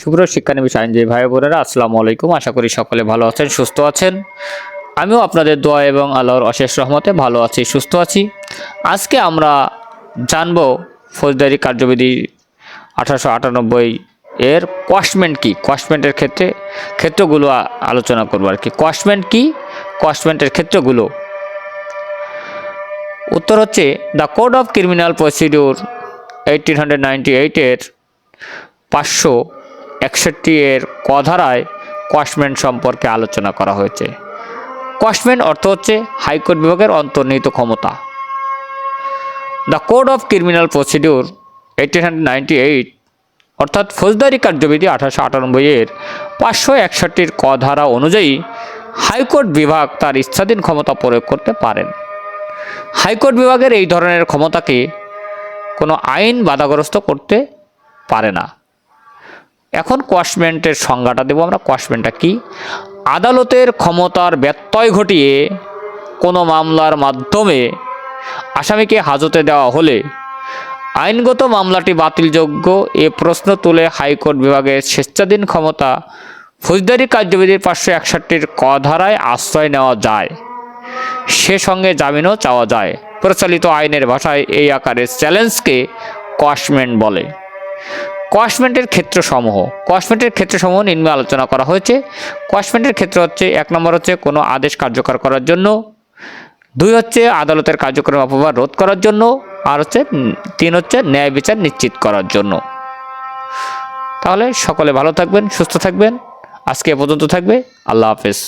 সুপ্রিয় শিক্ষানবিশ আইনজীবী ভাই বোনেরা, আসসালামু আলাইকুম। আশা করি সকলে ভালো আছেন, সুস্থ আছেন। আমিও আপনাদের দোয়া এবং আল্লাহর অশেষ রহমতে ভালো আছি, সুস্থ আছি। আজকে আমরা জানব ফৌজদারি কার্যবিধি আঠারোশো আটানব্বই এর কস্টমেন্ট কি? কস্টমেন্টের ক্ষেত্রে, ক্ষেত্রগুলো আলোচনা করব আর কি। কস্টমেন্ট কি? কস্টমেন্টের ক্ষেত্রগুলো। উত্তর হচ্ছে the code of criminal procedure eighteen hundred ninety এইটের পাঁচশো একষট্টি এর কধারায় কস্টমেন্ট সম্পর্কে আলোচনা করা হয়েছে। কস্টমেন্ট অর্থ হচ্ছে হাইকোর্ট বিভাগের অন্তর্নিহিত ক্ষমতা। The code of criminal procedure eighteen hundred ninety eight অর্থাৎ ফৌজদারি কার্যবিধি আঠারোশো আটানব্বই এর পাঁচশো একষট্টির ক ধারা অনুযায়ী হাইকোর্ট বিভাগ তার ইচ্ছাধীন ক্ষমতা প্রয়োগ করতে পারেন। হাইকোর্ট বিভাগের এই ধরনের ক্ষমতাকে কোনো আইন বাধাগ্রস্ত করতে পারে না। এখন কোয়াশমেন্টের সংজ্ঞাটা দেবো আমরা। কোয়াশমেন্টটা কি? আদালতের ক্ষমতার ব্যত্যয় ঘটিয়ে কোনো মামলার মাধ্যমে আসামিকে হাজতে দেওয়া হলে আইনগত মামলাটি বাতিলযোগ্য এ প্রশ্ন তুলে হাইকোর্ট বিভাগের স্বেচ্ছাধীন ক্ষমতা ফৌজদারি কার্যবিধির পাঁচশো একষট্টির ক ধারায় আশ্রয় নেওয়া যায়। সে সঙ্গে জামিনও চাওয়া যায়। প্রচলিত আইনের ভাষায় এই আকারের চ্যালেঞ্জকে কসমেন্ট বলে। কসমেন্টের ক্ষেত্রসমূহ। কসমেন্টের ক্ষেত্রসমূহ নিম্নে আলোচনা করা হয়েছে। কসমেন্টের ক্ষেত্র হচ্ছে, এক নম্বর হচ্ছে কোনো আদেশ কার্যকর করার জন্য। দুই হচ্ছে আদালতের কার্যক্রম অপব্যবহার রোধ করার জন্য। আর হচ্ছে তিন হচ্ছে ন্যায় বিচার নিশ্চিত করার জন্য। তাহলে সকলে ভালো থাকবেন, সুস্থ থাকবেন। আজকে এ পর্যন্ত থাকবে। আল্লাহ হাফেজ।